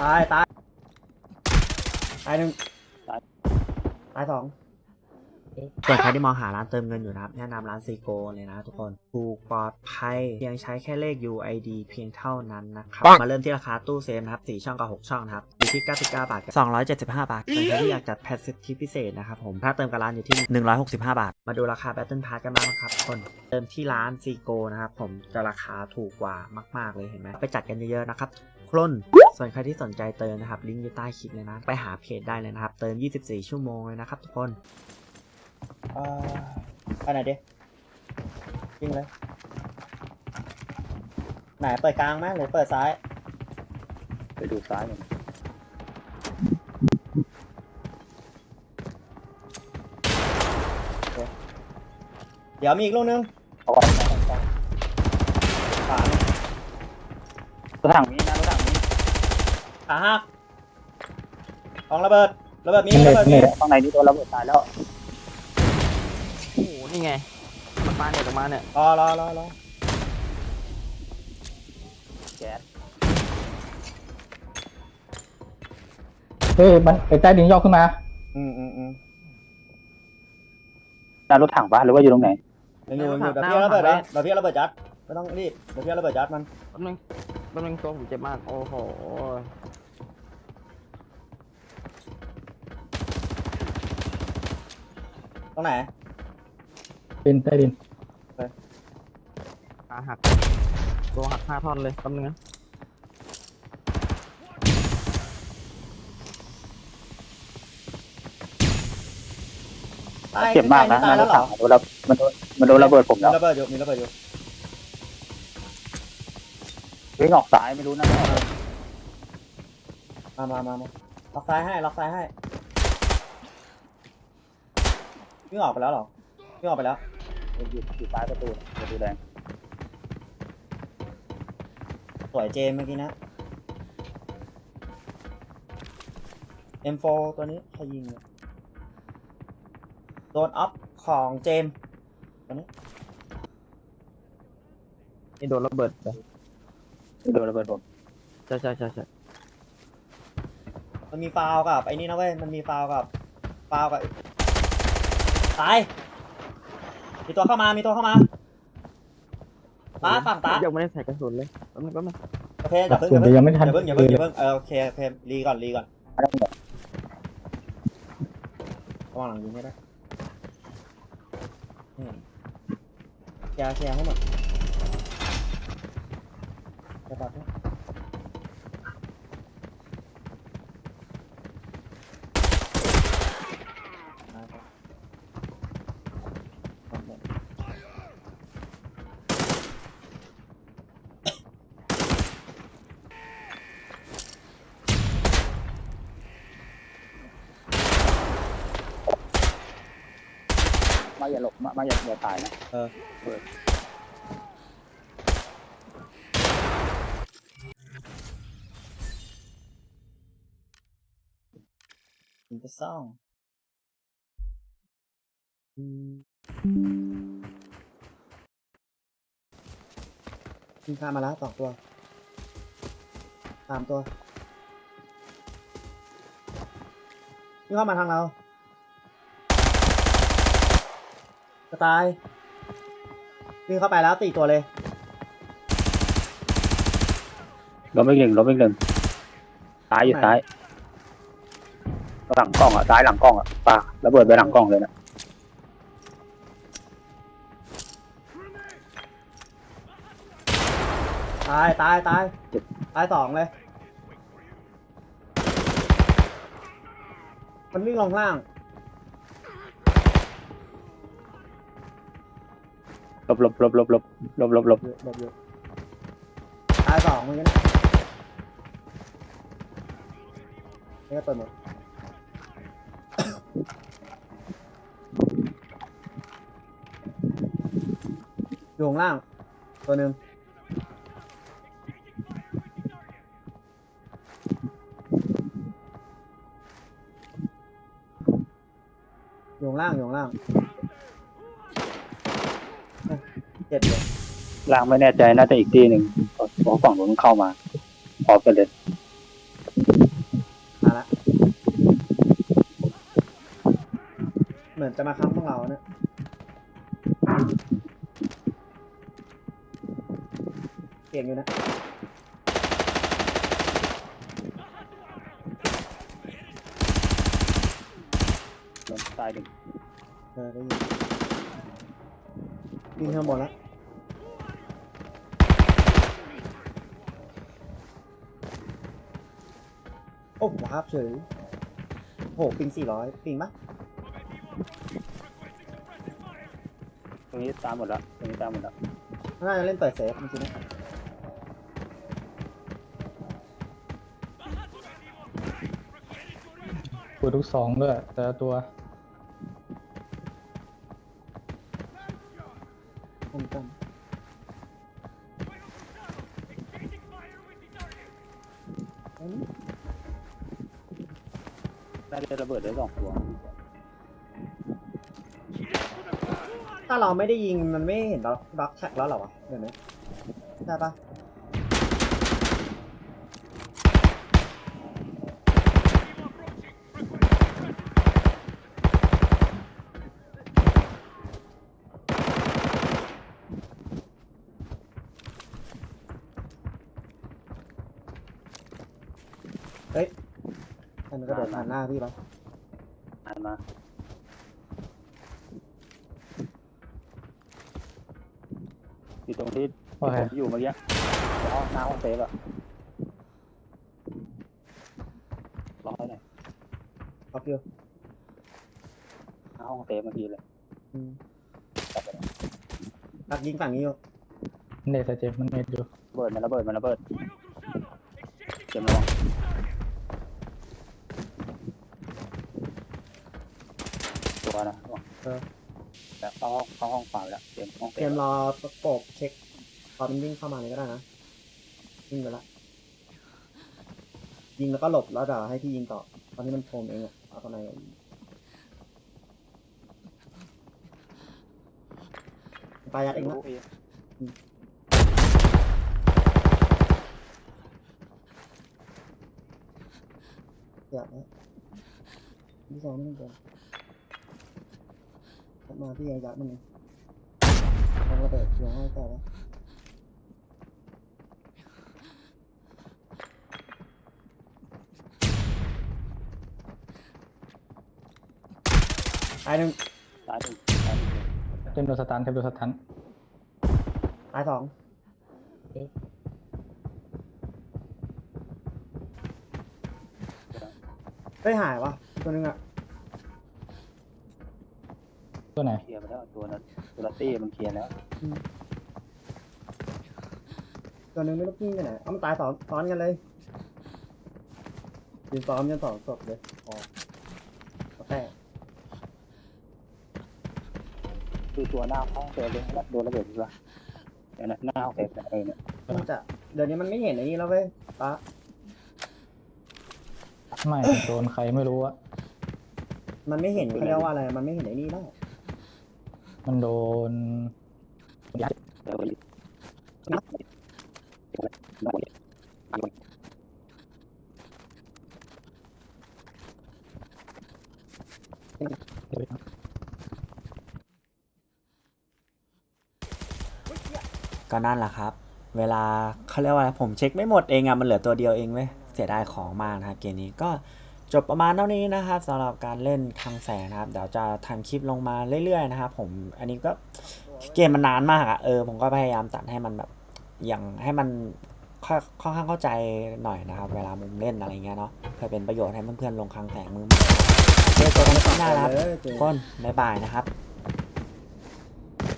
ตายตายตายหนึ่งตายตายสอง ส่วนใครที่มองหาร้านเติมเงินอยู่นะครับ แนะนำร้านซีโกเลยนะทุกคนถูกปลอดภัยเพียงใช้แค่เลข UID เพียงเท่านั้นนะครับ มาเริ่มที่ราคาตู้เซฟนะครับ4ช่องกับ 6 ช่องนะครับอยู่ที่ 99 บาทกับ275 บาทส่วนใครที่อยากจัดแพ็กเกจพิเศษนะครับผมถ้าเติมกับร้านอยู่ที่ 165 บาท มาดูราคา Battle Pass กันบ้างนะครับทุกคนเติมที่ร้านซีโกนะครับผมจะราคาถูกกว่ามากๆเลยเห็นไหมไปจัดกันเยอะๆนะครับคลนส่วนใครที่สนใจเติมนะครับ ลิงก์อยู่ใต้คลิปเลยนะ ไปหาเพจได้เลยนะครับ เติม 24 ชั่วโมงเลยนะครับทุกคน ไปไหนดิยิงเลย ไหนเปิดกลางไหมหรือเปิดซ้าย ไปดูซ้ายหน่อยเดี๋ยวมีอีกลูกนึงเอาก่อนขวารถถังนี้นะรถถังนี้ขาหักกองระเบิด ระเบิดมีนี่ระเบิดมีนี่ข้างในนี่โดนระเบิดตายแล้วโอ้โห นี่ไงมันมาเนี่ยตรงมาเนี่ยรอรอรอรอแก๊สเฮ้ยมันไอ้ใต้ดินย่อขึ้นมาอืมอืมอืมหน้ารถถังปะหรือว่าอยู่ตรงไหนเดี๋ยวอยู่อยู่เดี๋ยวพี่เอาระเบิดนะเดี๋ยวพี่เอาระเบิดยัดไม่ต้องรีบเดี๋ยวพี่เอาระเบิดยัดมันแป๊บนึงแป๊บนึงตัวผมเจ็บมากโอ้โหตรงไหน เป็นใต้ดินขาหักตัวหักห้าท่อนเลยแป๊บนึงนะตายเจ็บมากนะหตายน้ารแล้ถวเหรถัองมันโดนมันโดนมันโดนระเบิดผมมีแล้วระเบิดอยู่มีระเบิดอยู่วิ่งออกซ้ายไม่รู้นะมามามามาล็อกซ้ายให้ล็อกซ้ายให้วิ่งออกไปแล้วเหรอวิ่งออกไปแล้ว อยู่อยู่ซ้ายประตูประตูแดงสวยเจมส์เมื่อกี้นะ M4 ตัวนี้ใครยิงเนี่ยโดนออฟของเจมส์ตัวนี้นี่โดนระเบิดไปโดนระเบิดผมใช่ใช่ใช่ใช่มันมีฟาวล์กับไอ้นี่นะเว้ย มันมีฟาวล์กับฟาวล์กับตาย มีตัวเข้ามา มีตัวเข้ามาตาฝั่งตายังไม่ได้ใส่กระสุนเลยแป๊บนึงแป๊บนึงโอเคอย่าเพิ่งส่วนแต่ยังไม่ทันอย่าเพิ่งอย่าเพิ่งอย่าเพิ่งเออโอเคโอเครีก่อนรีก่อนระวังหลังยิงไม่ได้นี่แชร์แชร์ให้หมดแชร์บอดด้วยได้ครับหมดหมด มา อย่าหลบมามาอย่าอย่าตายนะเออ ถึงจะซ่องอืมยิงข้ามมาแล้วสองตัวสามตัววิ่งเข้ามาทางเรา จะตายวิ่งเข้าไปแล้วสี่ตัวเลยล้มอีกหนึ่งล้มอีกหนึ่งซ้ายอยู่ซ้าย หลังกล้องอะซ้ายหลังกล้องอะปาระเบิดไปหลังกล้องเลยนะตายตายตายตายสองเลย มันวิ่งลงล่าง ลบหลบหลบหลบหลบหลบหลบหลบเยอะแบบเยอะตายสองเหมือนกันนะนี่ก็เปิดหมดอยู่ข้างล่าง ตัวหนึ่งอยู่ข้างล่างอยู่ข้างล่าง เจ็ดเลยล่างไม่แน่ใจน่าจะอีกที่หนึ่งเพราะฝั่งนู้นเข้ามาพร้อมกันเลยมาละเหมือนจะมาค้ำพวกเราเนี่ยเปลี่ยนอยู่นะลงตายหนึ่งเออได้ยิน วิ่งข้างบนแล้วโอ้ว้าบเฉยโหปิงสี่ร้อยปิงปะตรงนี้ตามหมดแล้วตรงนี้ตามหมดแล้วน่าจะเล่นเปิดเซฟจริงๆนะปืนทุกสองด้วยแต่ละตัว ผมจำอันนี้น่าจะระเบิดได้สองตัวถ้าเราไม่ได้ยิงมันไม่เห็นด็อกด็อกแท็กแล้วเหรอวะเห็นไหมใช่ปะ เฮ้ยให้มันกระโดดผ่านหน้าพี่ปะอ่านมาอยู่ตรงที่โอเค ผมอยู่เมื่อกี้ห้องหน้าห้องเซฟอะรอให้หน่อยออฟอยู่หน้าห้องเซฟเมื่อกี้เลยอืมกลับไปเลยดักยิงฝั่งนี้อยู่เนตสเจมมันเนตอยู่ระเบิดมันระเบิดมันระเบิดเตรียมระวัง ตัวนะระวังเออ แล้วเข้าห้องเข้าห้องขวาไปแล้วเตรียมห้องเซเตรียฟมรอประกบเช็คตอนมันวิ่งเข้ามาเลยก็ได้นะวิ่งไปละยิงแล้วก็หลบแล้วเดี๋ยวให้พี่ยิงต่อ ตอนนี้มันโคมเองอะเอาตอนไหนก่อนปลายัดเองนะรู้พี่อยากนะพี่สองไม่ต้องกลัวถัด มาพี่ยังยัดมันเองลองระเบิดเสียงให้แต่ละตายหนึ่งตายหนึ่งตายหนึ่งเต็มโดนสตันเต็มโดนสตันตายสองเฮ้ยหายวะตัวหนึงอะ ตัวไหน เคลียร์ไปแล้วตัวนั้นตัวละตี้มันเคลียร์แล้วตัวหนึงไม่รู้กิ้งไปไหนเอามันตายสองซ้อนกันเลยยืนซ้อมยันสองศพเลยพอแล้วแต่คือตัวหน้าห้องเซฟเลยแล้วโดนระเบิดดีกว่าเนี่ยนะหน้าห้องเซฟเนี่ยเออเนี่ยมันจะเดี๋ยวนี้มันไม่เห็นไอ้นี่แล้วเว้ยปะไม่ โดนใครไม่รู้อะมันไม่เห็นเขาเรียกว่าอะไร มันไม่เห็นไอ้นี่แล้ว มันโดนเดี๋ยวไปก็นั่นแหละครับ เวลาเขาเรียกว่าอะไรผมเช็คไม่หมดเองอะมันเหลือตัวเดียวเองเว้ยเสียดายของมากนะครับเกมนี้ก็ จบประมาณเท่านี้นะครับสำหรับการเล่นคลังแสงนะครับ เดี๋ยวจะทำคลิปลงมาเรื่อยๆนะครับผมอันนี้ก็เกมมันนานมากอะเออผมก็พยายามตัดให้มันแบบอย่างให้มันค่อนข้างเข้าใจหน่อยนะครับ เวลามุมเล่นอะไรเงี้ยเนาะเพื่อเป็นประโยชน์ให้เพื่อนๆลงคลังแสงมือใหม่เจอกันในคลิปหน้าครับทุกคนบ๊ายบายนะครับ